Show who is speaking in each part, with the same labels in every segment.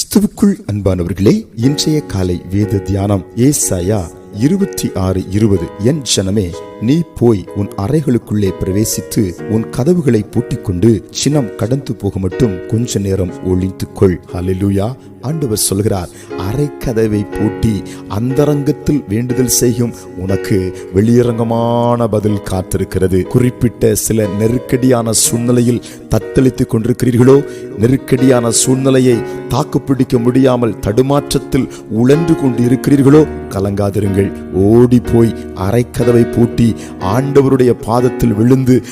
Speaker 1: கிறிஸ்துவுக்குள் அன்பானவர்களே இன்றைய காலை வேத தியானம் ஏசாயா இருபத்தி ஆறு இருபது. என் ஜனமே நீ போய் உன் அறைகளுக்குள்ளே பிரவேசித்து உன் கதவுகளை பூட்டிக்கொண்டு சினம் கடந்து போக மட்டும் கொஞ்ச நேரம் ஒழித்துக்கொள் கொள் ஆண்டவர் சொல்கிறார் அரை கதவை பூட்டி அந்தரங்கத்தில் வேண்டுதல் செய்யும் உனக்கு வெளியரங்கமான பதில் காத்திருக்கிறது. குறிப்பிட்ட சில நெருக்கடியான சூழ்நிலையில் தத்தளித்துக் கொண்டிருக்கிறீர்களோ நெருக்கடியான சூழ்நிலையை தாக்குப்பிடிக்க முடியாமல் தடுமாற்றத்தில் உழன்று கொண்டு இருக்கிறீர்களோ கலங்காதிருங்கள். ஓடி போய் அரைக்கதவை பூட்டி ஆண்டவருடைய பாதத்தில் விழுந்து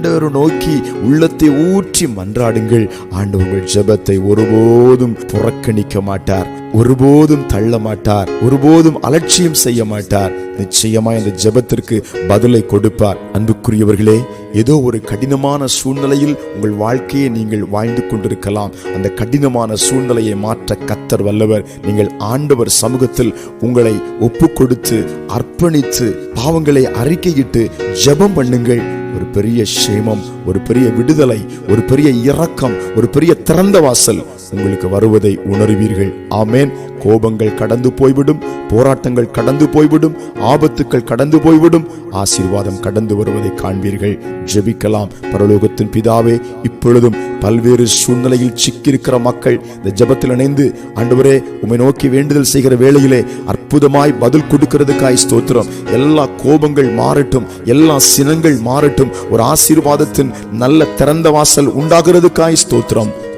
Speaker 1: ஆண்டவர் நோக்கி உள்ளத்தை ஊற்றி மன்றாடுங்கள். ஆண்டு உங்கள் ஜெபத்தை ஒருபோதும் புறக்கணிக்க மாட்டார். ஒருபோதும் தள்ள மாட்டார். ஒருபோதும் அலட்சியம் செய்ய மாட்டார். நிச்சயமா இந்த ஜெபத்திற்கு பதிலை கொடுப்பார். அன்புக்குரியவர்களே ஏதோ ஒரு கடினமான சூழ்நிலையில் உங்கள் வாழ்க்கையை நீங்கள் வாழ்ந்து கொண்டிருக்கலாம். அந்த கடினமான சூழ்நிலையை மாற்ற கத்தர் வல்லவர். நீங்கள் ஆண்டவர் சமூகத்தில் உங்களை ஒப்பு கொடுத்து அர்ப்பணித்து பாவங்களை அறிக்கையிட்டு ஜெபம் பண்ணுங்கள். ஒரு பெரிய சேமம் ஒரு பெரிய விடுதலை ஒரு பெரிய இரக்கம் ஒரு பெரிய திறந்த வாசல். உங்களுக்கு வருவதை உணர்வீர்கள். ஆமேன். கோபங்கள் கடந்து போய்விடும். போராட்டங்கள் கடந்து போய்விடும். ஆபத்துக்கள் கடந்து போய்விடும். ஆசீர்வாதம் கடந்து வருவதை காண்பீர்கள். ஜெபிக்கலாம். பரலோகத்தின் பிதாவே இப்பொழுதும் பல்வேறு சூழ்நிலையில் சிக்கியிருக்கிற மக்கள் இந்த ஜெபத்தில் இணைந்து ஆண்டவரே உம்மை நோக்கி வேண்டுதல் செய்கிற வேளையிலே அற்புதமாய் பதில் கொடுக்கிறதுக்காய் ஸ்தோத்திரம். எல்லா கோபங்கள் மாறட்டும். எல்லா சினங்கள் மாறட்டும். ஒரு ஆசீர்வாதத்தின் நல்ல திறந்த வாசல் உண்டாகிறதுக்காய் ஸ்தோத்திரம்.